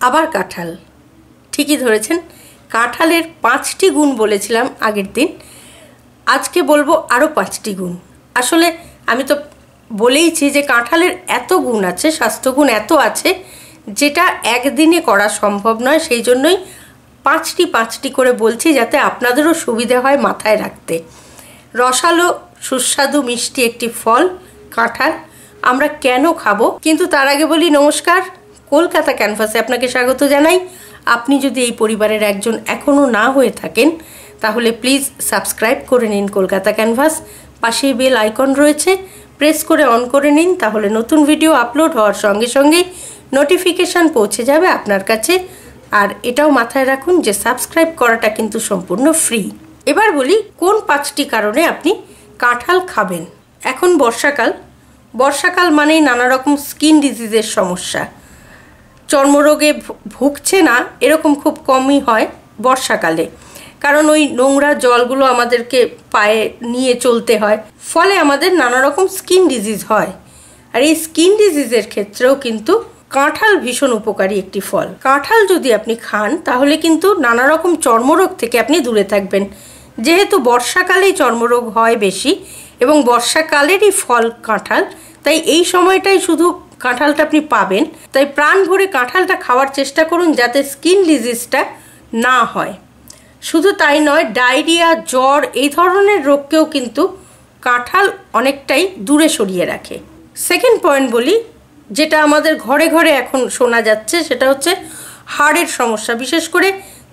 আবার কাঁঠাল। ঠিকই ধরেছেন, কাঁঠালের পাঁচটি গুণ বলেছিলাম আগের দিন। আজকে বলব আরও পাঁচটি গুণ। আসলে আমি তো বলেইছি যে কাঁঠালের এত গুণ আছে, স্বাস্থ্যগুণ এত আছে, যেটা একদিনে করা সম্ভব নয়। সেই জন্যই পাঁচটি পাঁচটি করে বলছি যাতে আপনাদেরও সুবিধে হয় মাথায় রাখতে। রসালো, সুস্বাদু, মিষ্টি একটি ফল, কাঁঠাল আমরা কেন খাব? কিন্তু তার আগে বলি নমস্কার। কলকাতা ক্যানভাসে আপনাকে স্বাগত জানাই। আপনি যদি এই পরিবারের একজন এখনও না হয়ে থাকেন, তাহলে প্লিজ সাবস্ক্রাইব করে নিন কলকাতা ক্যানভাস। পাশেই বেল আইকন রয়েছে। প্রেস করে অন করে নিন, তাহলে নতুন ভিডিও আপলোড হওয়ার সঙ্গে সঙ্গেই নোটিফিকেশান পৌঁছে যাবে আপনার কাছে। আর এটাও মাথায় রাখুন যে সাবস্ক্রাইব করাটা কিন্তু সম্পূর্ণ ফ্রি। এবার বলি, কোন পাঁচটি কারণে আপনি কাঁঠাল খাবেন? এখন বর্ষাকাল। বর্ষাকাল মানেই নানা রকম স্কিন ডিজিজের সমস্যা। চর্মরোগে ভুগছে না, এরকম খুব কমই হয় বর্ষাকালে। কারণ ওই নোংরা জলগুলো আমাদেরকে পায়ে নিয়ে চলতে হয়। ফলে আমাদের নানা রকম স্কিন ডিজিজ হয়। আর এই স্কিন ডিজিজের ক্ষেত্রেও কিন্তু কাঁঠাল ভীষণ উপকারী একটি ফল। কাঁঠাল যদি আপনি খান, তাহলে কিন্তু নানা রকম চর্মরোগ থেকে আপনি দূরে থাকবেন। যেহেতু বর্ষাকালেই চর্মরোগ হয় বেশি এবং বর্ষাকালেরই ফল কাঁঠাল, তাই এই সময়টাই শুধু কাঁঠালটা আপনি পাবেন। তাই প্রাণ ভরে কাঁঠালটা খাওয়ার চেষ্টা করুন যাতে স্কিন ডিজিজটা না হয়। শুধু তাই নয়, ডায়রিয়া, জ্বর এই ধরনের রোগকেও কিন্তু কাঁঠাল অনেকটাই দূরে সরিয়ে রাখে। সেকেন্ড পয়েন্ট বলি, যেটা আমাদের ঘরে ঘরে এখন শোনা যাচ্ছে, সেটা হচ্ছে হাড়ের সমস্যা। বিশেষ করে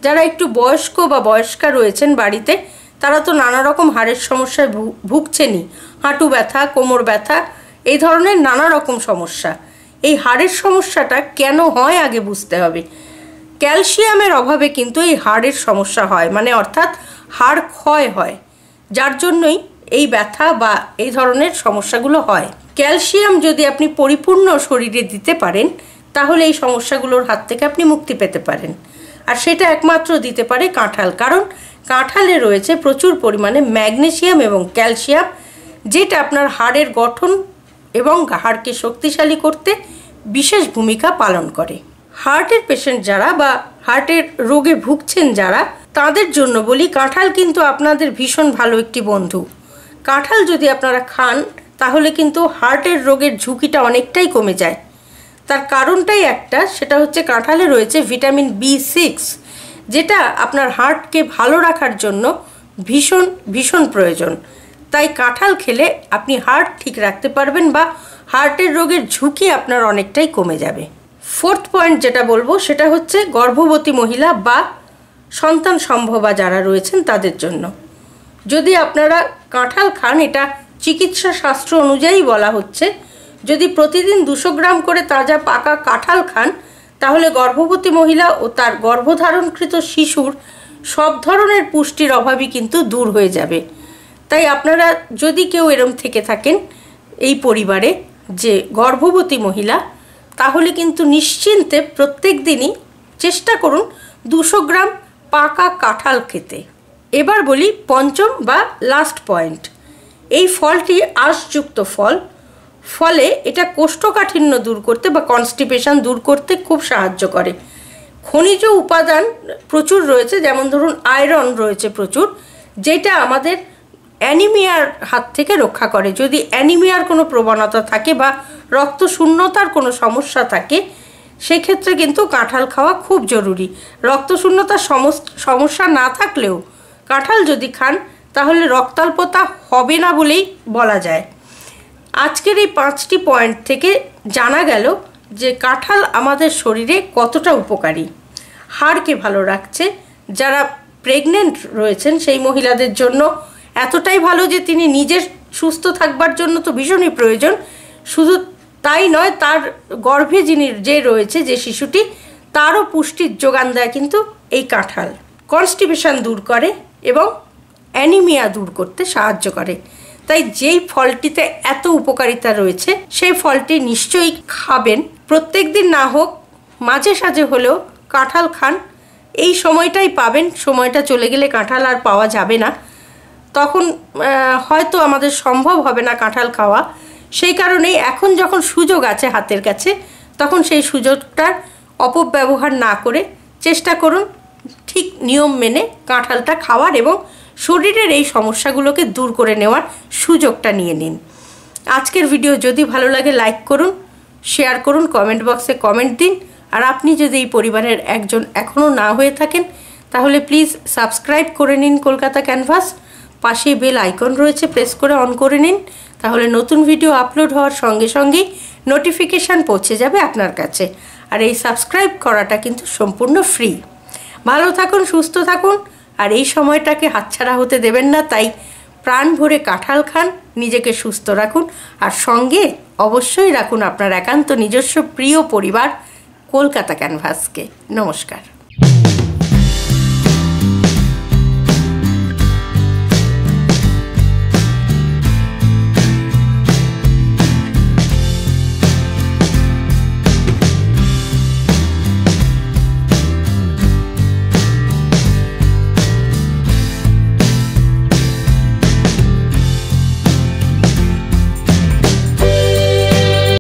যারা একটু বয়স্ক বা বয়স্কা রয়েছেন বাড়িতে, তারা তো নানা রকম হাড়ের সমস্যায় ভুগছেনই। হাঁটু ব্যথা, কোমর ব্যথা এই ধরনের নানা রকম সমস্যা। এই হাড়ের সমস্যাটা কেন হয় আগে বুঝতে হবে। ক্যালসিয়ামের অভাবে কিন্তু এই হাড়ের সমস্যা হয় মানে অর্থাৎ হাড় ক্ষয় হয়, যার জন্যই এই ব্যথা বা এই ধরনের সমস্যাগুলো হয়। ক্যালসিয়াম যদি আপনি পরিপূর্ণ শরীরে দিতে পারেন, তাহলে এই সমস্যাগুলোর হাত থেকে আপনি মুক্তি পেতে পারেন। আর সেটা একমাত্র দিতে পারে কাঁঠাল, কারণ কাঁঠালে রয়েছে প্রচুর পরিমাণে ম্যাগনেশিয়াম এবং ক্যালসিয়াম, যেটা আপনার হাড়ের গঠন এবং হাড়কে শক্তিশালী করতে বিশেষ ভূমিকা পালন করে। হার্টের পেশেন্ট যারা বা হার্টের রোগে ভুগছেন যারা, তাদের জন্য বলি কাঁঠাল কিন্তু আপনাদের ভীষণ ভালো একটি বন্ধু। কাঁঠাল যদি আপনারা খান, তাহলে কিন্তু হার্টের রোগের ঝুঁকিটা অনেকটাই কমে যায়। তার কারণটাই একটা, সেটা হচ্ছে কাঁঠালে রয়েছে ভিটামিন বি সিক্স যেটা আপনার হার্টকে ভালো রাখার জন্য ভীষণ ভীষণ প্রয়োজন। তাই কাঁঠাল খেলে আপনি হার্ট ঠিক রাখতে পারবেন বা হার্টের রোগের ঝুঁকি আপনার অনেকটাই কমে যাবে। ফোর্থ পয়েন্ট যেটা বলব সেটা হচ্ছে গর্ভবতী মহিলা বা সন্তান সম্ভবা যারা রয়েছেন তাদের জন্য। যদি আপনারা কাঁঠাল খান, এটা চিকিৎসা শাস্ত্র অনুযায়ী বলা হচ্ছে, যদি প্রতিদিন দুশো গ্রাম করে তাজা পাকা কাঁঠাল খান, তাহলে গর্ভবতী মহিলা ও তার গর্ভধারণকৃত শিশুর সব ধরনের পুষ্টির অভাবই কিন্তু দূর হয়ে যাবে। তাই আপনারা যদি কেউ এরম থেকে থাকেন এই পরিবারে যে গর্ভবতী মহিলা, তাহলে কিন্তু নিশ্চিন্তে প্রত্যেক দিনই চেষ্টা করুন দুশো গ্রাম পাকা কাঁঠাল খেতে। এবার বলি পঞ্চম বা লাস্ট পয়েন্ট এই ফলটি আঁশযুক্ত ফল। ফলে এটা কোষ্ঠকাঠিন্য দূর করতে বা কনস্টিপেশন দূর করতে খুব সাহায্য করে। খনিজ উপাদান প্রচুর রয়েছে, যেমন ধরুন আয়রন রয়েছে প্রচুর, যেটা আমাদের অ্যানিমিয়ার হাত থেকে রক্ষা করে। যদি অ্যানিমিয়ার কোনো প্রবণতা থাকে বা রক্ত শূন্যতার কোনো সমস্যা থাকে, সেক্ষেত্রে কিন্তু কাঁঠাল খাওয়া খুব জরুরি। রক্ত শূন্যতার সমস্যা না থাকলেও কাঁঠাল যদি খান, তাহলে রক্তাল্পতা হবে না বলেই বলা যায়। আজকের এই পাঁচটি পয়েন্ট থেকে জানা গেল যে কাঁঠাল আমাদের শরীরে কতটা উপকারী। হাড়কে ভালো রাখছে। যারা প্রেগনেন্ট রয়েছেন, সেই মহিলাদের জন্য এতটাই ভালো যে তিনি নিজের সুস্থ থাকবার জন্য তো ভীষণই প্রয়োজন। শুধু তাই নয়, তার গর্ভে যিনি যে রয়েছে, যে শিশুটি, তারও পুষ্টির যোগান দেয় কিন্তু এই কাঁঠাল। কনস্টিপেশন দূর করে এবং অ্যানিমিয়া দূর করতে সাহায্য করে। তাই যেই ফলটিতে এত উপকারিতা রয়েছে, সেই ফলটি নিশ্চয়ই খাবেন। প্রত্যেক দিন না হোক, মাঝে সাঝে হলেও কাঁঠাল খান। এই সময়টাই পাবেন, সময়টা চলে গেলে কাঁঠাল আর পাওয়া যাবে না। তখন হয়তো আমাদের সম্ভব হবে না কাঁঠাল খাওয়া। সেই কারণেই এখন যখন সুযোগ আছে হাতের কাছে, তখন সেই সুযোগটার অপব্যবহার না করে চেষ্টা করুন ঠিক নিয়ম মেনে কাঁঠালটা খাওয়ার এবং শরীরের এই সমস্যাগুলোকে দূর করে নেওয়ার সুযোগটা নিয়ে নিন। আজকের ভিডিও যদি ভালো লাগে লাইক করুন, শেয়ার করুন, কমেন্ট বক্সে কমেন্ট দিন। আর আপনি যদি এই পরিবারের একজন এখনও না হয়ে থাকেন, তাহলে প্লিজ সাবস্ক্রাইব করে নিন কলকাতা ক্যানভাস। পাশেই বেল আইকন রয়েছে প্রেস করে অন করে নিন। তাহলে নতুন ভিডিও আপলোড হওয়ার সঙ্গে সঙ্গেই নোটিফিকেশান পৌঁছে যাবে আপনার কাছে। আর এই সাবস্ক্রাইব করাটা কিন্তু সম্পূর্ণ ফ্রি ভালো থাকুন, সুস্থ থাকুন, আর এই সময়টাকে হাতছাড়া হতে দেবেন না, তাই প্রাণ ভরে কাঁঠাল খান, নিজেকে সুস্থ রাখুন, আর সঙ্গে অবশ্যই রাখুন আপনার একান্ত নিজস্ব প্রিয় পরিবার, কলকাতা ক্যানভাসকে। নমস্কার।